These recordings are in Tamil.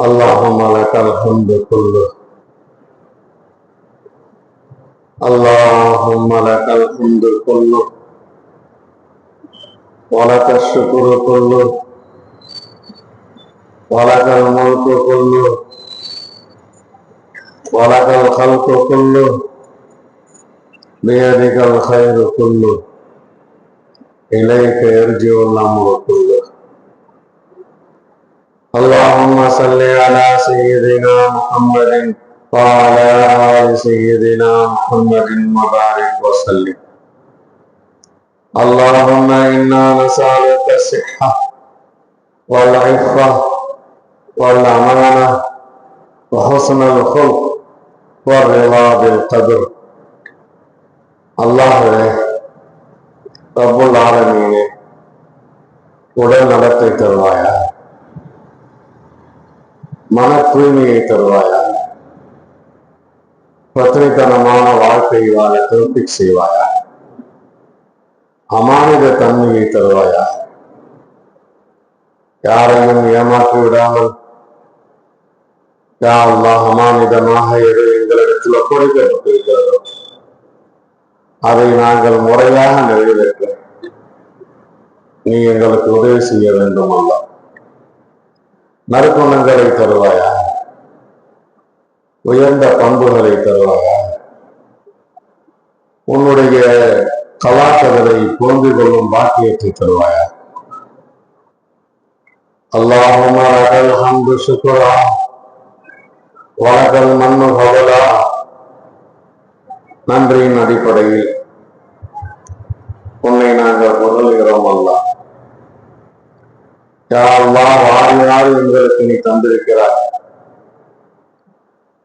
اللهم لك الحمد كله اللهم لك الحمد كله ولك الشكر كله ولك الملك كله ولك الخلق كله بيدك الخير كله إليك يرجع الأمر كله اللهم صل على سيدنا محمد وعلى آل سيدنا محمد وبارك وسلم اللهم إنا نسألك الصحة والعفة والأمانة وحسن الخلق والرضا بالقدر அல்லாஹே ரப்புல் ஆலமீனே உடல் நலத்தை தருவாயா மன தூய்மையை தருவாயா? பத்திரைத்தனமான வாழ்க்கை வாழ தோப்பிக் செய்வாயா? அமானித தன்மையை தருவாயா? யாரையும் ஏமாற்றி விடாமல் யா அமானிதமாக எது எங்களிடத்தில் ஒப்படைக்கப்பட்டிருக்கிறதோ அதை நாங்கள் முறையாக நிறைவேற்ற நீ எங்களுக்கு உதவி செய்ய வேண்டும் அல்ல நற்குணங்களை தருவாயா உயர்ந்த பண்புகளை தருவாயா உன்னுடைய கலாக்கதரை புரிந்து கொள்ளும் பாக்கியத்தை தருவாயா اللهم لك الحمد شكرا ولك المن فضلا நன்றியின் அடிப்படையில் உன்னை நாங்கள் புகழ்கிறோம் அல்ல யாரெல்லாம் வாரினார் எங்களுக்கு நீ தந்திருக்கிறாய்?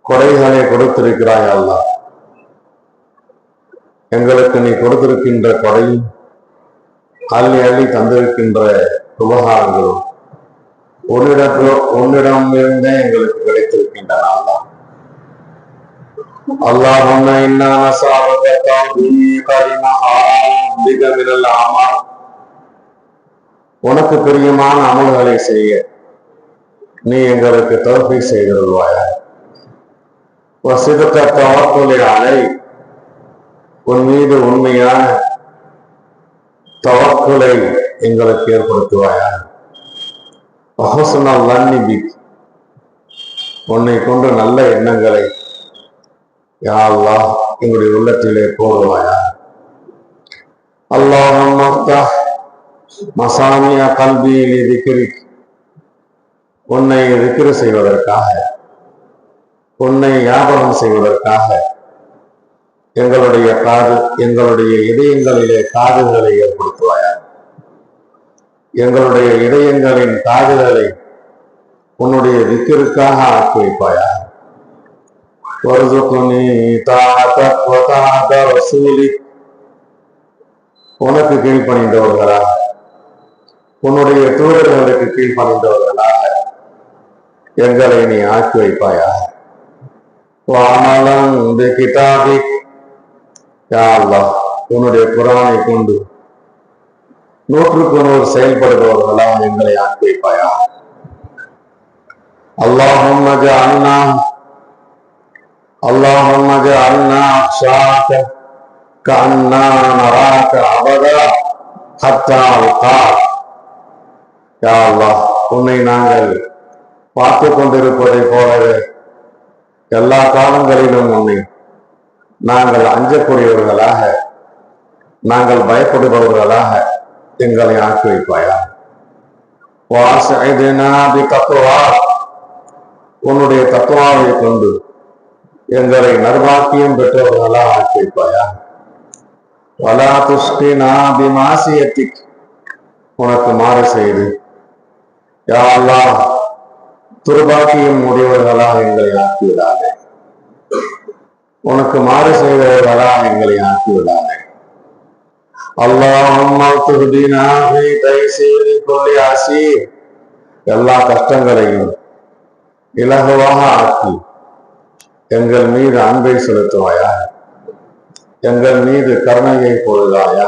குறைகளை கொடுத்திருக்கிறாய் அல்லா எங்களுக்கு நீ கொடுத்திருக்கின்ற குறை அள்ளி அள்ளி தந்திருக்கின்ற உபகாரங்களும் உன்னிடத்தில் உன்னிடமிருந்தே எங்களுக்கு கிடைத்திருக்கின்றன அல்லா அல்லாஹ் இன்ன சாபகத்தால் கரிமஹா பிகமிரல் ஆமான் உனக்கு பிரியமான அமல்களை செய்ய நீ எங்களுக்கு தோல்வி செய்திருவாயா. வசிதுக்க தவக்குலை அலை உன் மீது உண்மையான தவக்குலை எங்களுக்கு ஏற்படுத்துவாயா. வஹசுனல் லன்னிபி உன்னை கொண்டு நல்ல எண்ணங்களை யா அல்லாஹ் எங்களுடைய உள்ளத்திலே போடுவாயா. அல்லாஹ் மசானியா கல்வியில் திக்கிரி உன்னை திக்கிர செய்வதற்காக உன்னை ஞாபகம் செய்வதற்காக எங்களுடைய காது எங்களுடைய இதயங்களிலே காதுகளை ஏற்படுத்துவாயாக எங்களுடைய இதயங்களின் காதுகளை உன்னுடைய திக்கிற்காக ஆக்கி வைப்பாயா? உனக்கு கீழ்ப்பணிந்தவர்களாக உன்னுடைய தூதர்களுக்கு கீழ்ப்பணிந்தவர்களாக எங்களை நீ ஆக்கி வைப்பாயா வாமலம் கிதாபி யா அல்லாஹ் உன்னுடைய குரானை கொண்டு நூற்றுக்கு நூறு செயல்படுபவர்களாக எங்களை ஆக்கி வைப்பாயா அல்லாஹும் அண்ணா اللهم اجعلنا عطشاك كأننا نراك أبدا حتى ألقاك யா அல்லா உன்னை நாங்கள் பார்த்து கொண்டிருப்பதை போலவே எல்லா காலங்களிலும் உன்னை நாங்கள் அஞ்சக்கூடியவர்களாக நாங்கள் பயப்படுபவர்களாக எங்களை ஆக்கி வைப்பாயா வாசி தத்துவா உன்னுடைய தத்துவாவை கொண்டு எங்களை நர்வாக்கியம் பெற்றவர்களா ஆக்கி வைப்பாயா வலா துஷ்டினா பிமாசியத்திக் உனக்கு மாறு செய்து யா அல்லாஹ் துர்பாக்கியம் உடையவர்களாக எங்களை ஆக்கிவிடாதே. உனக்கு மாறு செய்தவர்களாக எங்களை ஆக்கிவிடாதே. அல்லாஹும் எல்லா கஷ்டங்களையும் இலகுவாக ஆக்கி எங்கள் மீது அன்பை செலுத்துவாயா எங்கள் மீது கருணையை பொழுதாயா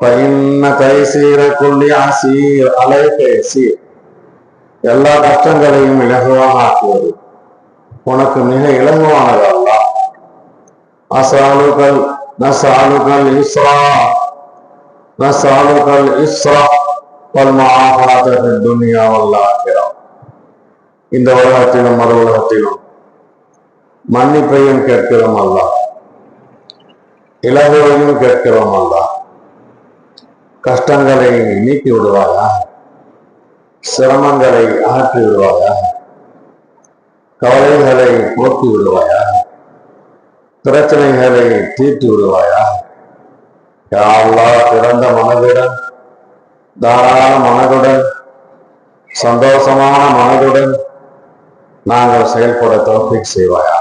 பைன்ன தைசீர கொல்லி ஆசீர் அலைக யசீர் எல்லா கஷ்டங்களையும் இலகுவாக ஆக்குவது உனக்கு மிக இலகுவானது அல்லா. அசாலுகள் நசாலுகள் இஸ்ரா நசாலுகள் இஸ்ரா பல்மாகாத துனியா வல்லாக்கிறோம் இந்த உலகத்திலும் மறு உலகத்திலும் மன்னிப்பையும் கேட்கிறோம் அல்ல. இலகுவையும் கேட்கிறோம் அல்ல. கஷ்டங்களை நீக்கி விடுவாயா சிரமங்களை அகற்றி விடுவாயா கவலைகளை போக்கி விடுவாயா பிரச்சனைகளை தீர்த்து விடுவாயா யாழ்லா பிறந்த மனதுடன் தாராள மனதுடன் சந்தோஷமான மனதுடன் நாங்கள் செயல்பட தோப்பிக் செய்வாயா?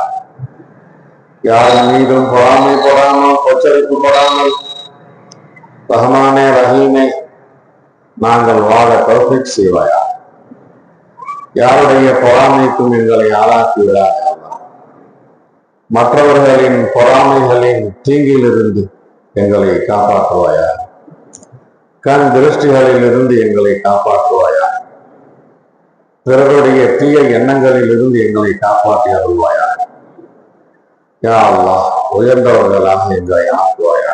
யார் மீதும் பொறாமை போடாமல் கொச்சரிப்பு போடாமல் ரஹ்மானே நாங்கள் வாழ பர்ஃபெக்ட் செய்வாயா? யாருடைய பொறாமைக்கும் எங்களை ஆளாக்கி விடாதா மற்றவர்களின் பொறாமைகளின் தீங்கிலிருந்து எங்களை காப்பாற்றுவாயா? கண் திருஷ்டிகளில் இருந்து எங்களை காப்பாற்றுவாயா? பிறருடைய தீய எண்ணங்களில் இருந்து எங்களை காப்பாற்றி அருள்வாயா? யா அல்லா உயர்ந்தவர்களாக எங்களை ஆக்குவாயா?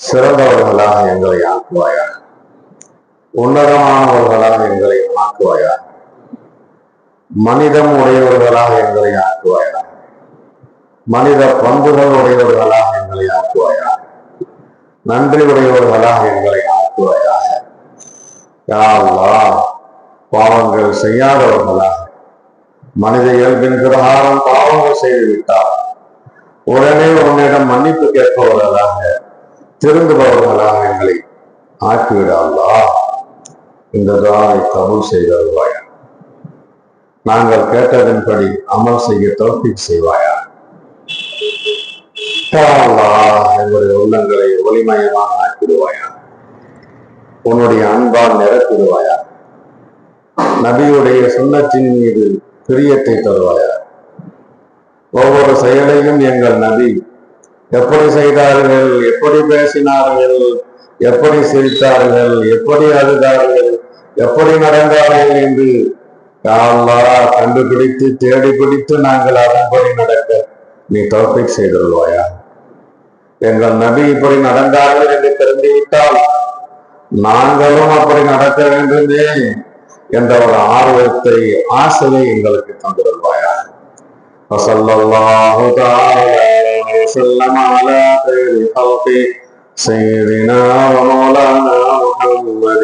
சிறந்தவர்களாக எங்களை ஆக்குவாயா? உன்னதமானவர்களாக எங்களை ஆக்குவாயா? மனிதம் உடையவர்களாக எங்களை ஆக்குவாயா? மனித பண்புகள் உடையவர்களாக எங்களை ஆக்குவாயா? நன்றி உடையவர்களாக எங்களை ஆக்குவாயா? யா பாவங்கள் செய்யாதவர்களாக. மனித இயல்பின் பிரகாரம் பாவங்கள் செய்துவிட்டால் உடனே உன்னிடம் மன்னிப்பு கேட்பவர்களாக திருந்துபவர்களாக எங்களை ஆக்கிவிடாதா இந்த துவாவை கபூல் செய்தருவாயா? நாங்கள் கேட்டதன்படி அமல் செய்ய தோப்பிக் செய்வாயா? எங்களுடைய உள்ளங்களை ஒளிமயமாக ஆக்கிடுவாயா? உன்னுடைய அன்பால் நிரப்பிடுவாயா? நபியுடைய சுண்ணத்தின் மீது பிரியத்தை தருவாயா? ஒவ்வொரு செயலையும் எங்கள் நபி எப்படி செய்தார்கள் எப்படி பேசினார்கள் எப்படி சிரித்தார்கள் எப்படி அழுதார்கள் எப்படி நடந்தார்கள் என்று யா அல்லாஹ் கண்டுபிடித்து தேடி பிடித்து நாங்கள் அதன்படி நடக்க நீ தோப்பிக் செய்துள்வாயா எங்கள் நபி இப்படி நடந்தார்கள் என்று தெரிந்துவிட்டால் நாங்களும் அப்படி நடக்க வேண்டுமே என்ற ஒரு ஆர்வத்தை ஆசையை எங்களுக்கு தந்திருவாயா وصلى الله تعالى وسلم على خير خلقه سيدنا ومولانا محمد